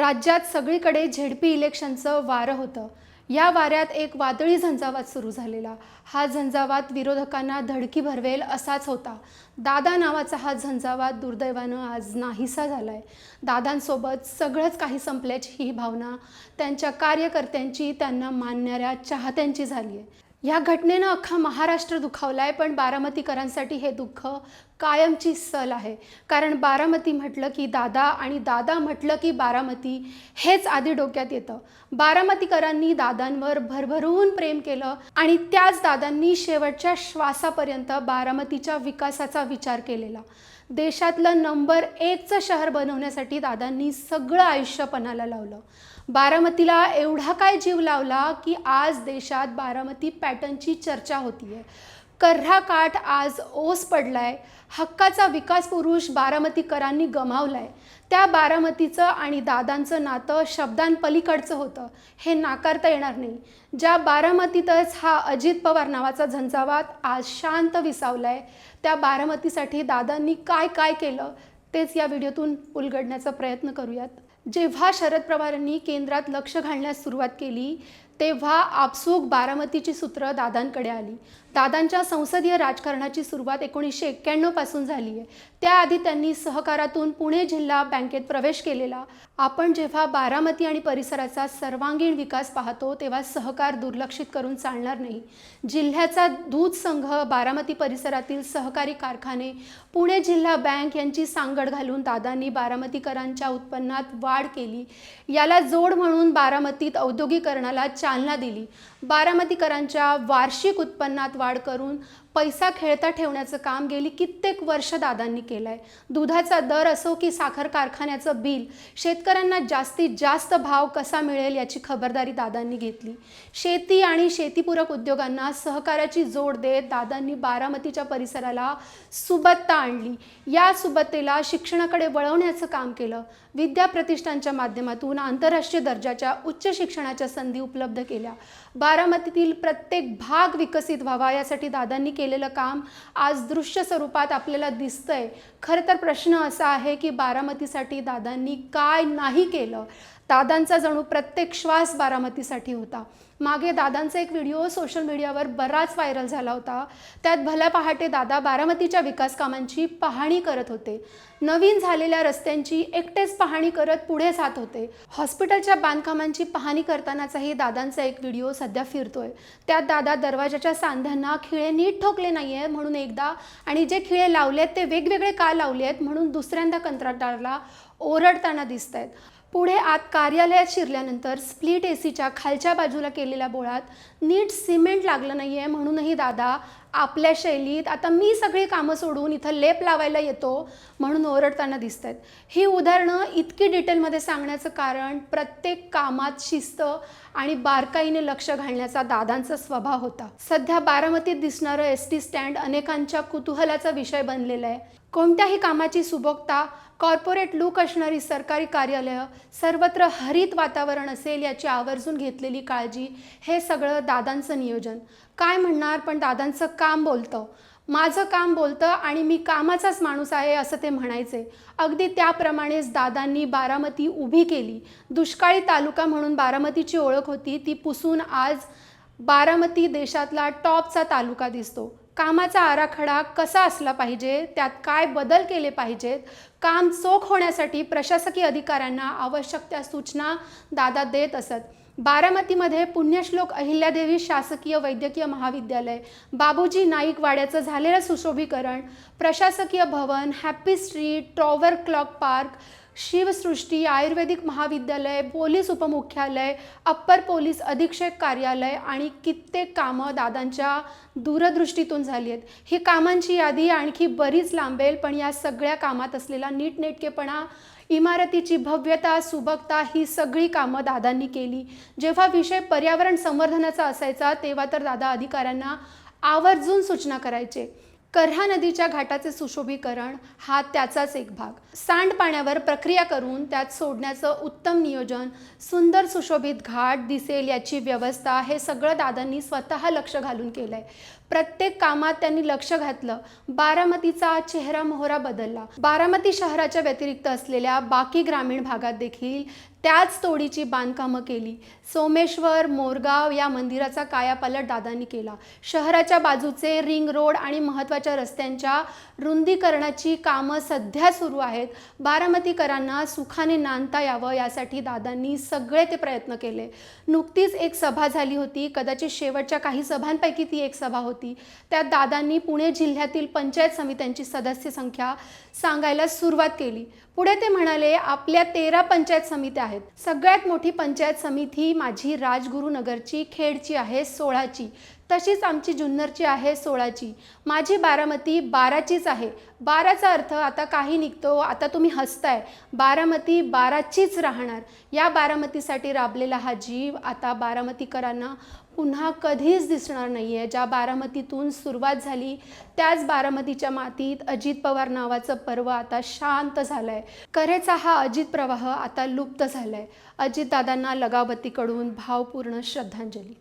राज्यात सगळीकडे झेडपी इलेक्शनचं वारं होतं. या वाऱ्यात एक वादळी झंझावात सुरू झालेला. हा झंझावात विरोधकांना धडकी भरवेल असाच होता. दादा नावाचा हा झंझावात दुर्दैवानं आज नाहीसा झाला आहे दादांसोबत सगळंच काही संपल्याची ही भावना त्यांच्या कार्यकर्त्यांची त्यांना मानणाऱ्या चाहत्यांची झाली आहे या घटनेनं अख्खा महाराष्ट्र दुखावलाय पण बारामतीकरांसाठी हे दुःख कायमची सल आहे. कारण बारामती म्हटलं की दादा आणि दादा म्हटलं की बारामती हेच आधी डोक्यात येतं. बारामतीकरांनी दादांवर भरभरून प्रेम केलं आणि त्याच दादांनी शेवटच्या श्वासापर्यंत बारामतीच्या विकासाचा विचार केलेला. देशातलं नंबर एकचं शहर बनवण्यासाठी दादांनी सगळं आयुष्य पणाला लावलं. बारामतीला एवढा काय जीव लावला की आज देशात बारामती पॅटर्नची चर्चा होतीये. कर्हा काठ आज ओस पडलाय. हक्काचा विकास पुरुष बारामतीकरांनी गमावलाय. त्या बारामतीचं आणि दादांचं नातं शब्दांपलीकडचं होतं. हे नाकारता येणार नाही. ज्या बारामतीतच हा अजित पवार नावाचा झंझावात आज शांत विसावलाय त्या बारामतीसाठी दादांनी काय काय केलं तेच या व्हिडिओतून उलगडण्याचा प्रयत्न करूयात. जेव्हा शरद पवारांनी केंद्रात लक्ष घालण्यास सुरुवात केली तेव्हा आपसूक बारामतीची सूत्र दादांकडे आली. दादांच्या संसदीय राजकारणाची सुरुवात एकोणीसशे एक्क्याण्णवपासून झाली आहे. त्याआधी त्यांनी सहकारातून पुणे जिल्हा बँकेत प्रवेश केलेला. आपण जेव्हा बारामती आणि परिसराचा सर्वांगीण विकास पाहतो तेव्हा सहकार दुर्लक्षित करून चालणार नाही. जिल्ह्याचा दूध संघ बारामती परिसरातील सहकारी कारखाने पुणे जिल्हा बँक यांची सांगड घालून दादांनी बारामतीकरांच्या उत्पन्नात वाढ केली. याला जोड म्हणून बारामतीत औद्योगिकरणाला चालना दिली. बारामतीकरांच्या वार्षिक उत्पन्नात वाढ करून पैसा खेळता ठेवण्याचं काम गेली कित्येक वर्ष दादांनी केलं आहे दुधाचा दर असो की साखर कारखान्याचं बिल शेतकऱ्यांना जास्तीत जास्त भाव कसा मिळेल याची खबरदारी दादांनी घेतली. शेती आणि शेतीपूरक उद्योगांना सहकार्याची जोड देत दादांनी बारामतीच्या परिसराला सुबत्ता आणली. या सुबत्तेला शिक्षणाकडे वळवण्याचं काम केलं. विद्या प्रतिष्ठानच्या माध्यमातून आंतरराष्ट्रीय दर्जाच्या उच्च शिक्षणाच्या संधी उपलब्ध केल्या. बारामतीतील प्रत्येक भाग विकसित व्हावा यासाठी दादांनी केलेलं काम आज दृश्य स्वरूपात आपल्याला दिसतंय. खरं तर प्रश्न असा आहे की बारामतीसाठी दादांनी काय नाही केलं? दादांचा जणू प्रत्येक श्वास बारामतीसाठी होता. मागे दादांचा एक व्हिडिओ सोशल मीडियावर बराच व्हायरल झाला होता. त्यात भल्या पहाटे दादा बारामतीच्या विकास कामांची पाहणी करत होते. नवीन झालेल्या रस्त्यांची एकटेच पाहणी करत पुढे जात होते. हॉस्पिटलच्या बांधकामांची पाहणी करतानाचाही दादांचा एक व्हिडिओ सध्या फिरतोय. त्यात दादा दरवाजाच्या सांध्यांना खिळे नीट ठोकले नाही आहे म्हणून एकदा आणि जे खिळे लावले आहेत ते वेगवेगळे का लावले आहेत म्हणून दुसऱ्यांदा कंत्राटदाराला ओरडताना दिसत आहेत पुढे आत कार्यालयात शिरल्यानंतर स्प्लिट ए सीच्या खालच्या बाजूला केलेल्या बोळात नीट सिमेंट लागलं नाही आहे म्हणूनही दादा आपल्या शैलीत आता मी सगळी कामं सोडून इथं लेप लावायला येतो म्हणून ओरडताना दिसत आहेत ही उदाहरणं इतकी डिटेलमध्ये सांगण्याचं कारण प्रत्येक कामात शिस्त आणि बारकाईने लक्ष घालण्याचा दादांचा स्वभाव होता. सध्या बारामतीत दिसणारं एस टी स्टँड अनेकांच्या कुतूहलाचा विषय बनलेला आहे. कोणत्याही कामाची सुबकता कॉर्पोरेट लूक असणारी सरकारी कार्यालयं सर्वत्र हरित वातावरण असेल याची आवर्जून घेतलेली काळजी हे सगळं दादांचं नियोजन. काय म्हणणार पण दादांचं काम बोलतं. माझं काम बोलतं आणि मी कामाचाच माणूस आहे असं ते म्हणायचे. अगदी त्याप्रमाणेच दादांनी बारामती उभी केली. दुष्काळी तालुका म्हणून बारामतीची ओळख होती ती पुसून आज बारामती देशातला टॉपचा तालुका दिसतो. कामाचा आराखडा कसा असला पाहिजे त्यात काय बदल केले पाहिजेत काम चोख होण्यासाठी प्रशासकीय अधिकाऱ्यांना आवश्यक त्या सूचना दादा देत असत. बारामतीमध्ये पुण्यश्लोक अहिल्यादेवी शासकीय वैद्यकीय महाविद्यालय बाबूजी नाईक वाड्याचं झालेलं सुशोभीकरण प्रशासकीय भवन happy street tower clock park Shivsrushti आयुर्वेदिक महाविद्यालय पोलीस उपमुख्यालय अप्पर पोलीस अधीक्षक कार्यालय आणि कित्येक कामं दादांच्या दूरदृष्टीतून झाली आहेत. ही कामांची यादी आणखी बरीच लांबेल पण या सगळ्या कामात असलेला नीटनेटकेपणा इमारतीची भव्यता सुबकता ही सगळी कामं दादांनी केली. जेव्हा विषय पर्यावरण संवर्धनाचा असायचा तेव्हा तर दादा अधिकाऱ्यांना आवर्जून सूचना करायचे. कर्हा नदीच्या घाटाचे सुशोभीकरण हा त्याचाच एक भाग. सांडपाण्यावर प्रक्रिया करून त्यात सोडण्याचं उत्तम नियोजन सुंदर सुशोभित घाट दिसेल याची व्यवस्था हे सगळं दादांनी स्वतः लक्ष घालून केलं आहे प्रत्येक कामात त्यांनी लक्ष घातलं. बारामतीचा चेहरा मोहरा बदलला. बारामती शहराच्या व्यतिरिक्त असलेल्या बाकी ग्रामीण भागात देखील त्याच तोडीची बांधकामं केली. सोमेश्वर मोरगाव या मंदिराचा कायापालट दादांनी केला. शहराच्या बाजूचे रिंग रोड आणि महत्त्वाच्या रस्त्यांच्या रुंदीकरणाची कामं सध्या सुरू आहेत. बारामतीकरांना सुखाने नांदता यावं यासाठी दादांनी सगळे ते प्रयत्न केले. नुकतीच एक सभा झाली होती. कदाचित शेवटच्या काही सभांपैकी ती एक सभा होती. होती. त्यात दादांनी पुणे जिल्ह्यातील पंचायत समित्यांची सदस्य संख्या सांगायला सुरुवात केली. पुढे ते म्हणाले आपल्या तेरा पंचायत समित्या आहेत. सगळ्यात मोठी पंचायत समिती माझी राजगुरुनगरची खेडची आहे सोळाची. तशीच आमची जुन्नरची आहे सोळाची. माझी बारामती बाराचीच आहे. बाराचा अर्थ आता काही निघतो आता तुम्ही हसताय. बारामती बाराचीच राहणार. या बारामतीसाठी राबलेला हा जीव आता बारामतीकरांना पुन्हा कधीच दिसणार नाही आहे ज्या बारामतीतून सुरुवात झाली त्याच बारामतीच्या मातीत अजित पवार नावाचं पर्व आता शांत झालं आहे करेचा हा अजित प्रवाह आता लुप्त झाला आहे अजितदादांना लगावतीकडून भावपूर्ण श्रद्धांजली.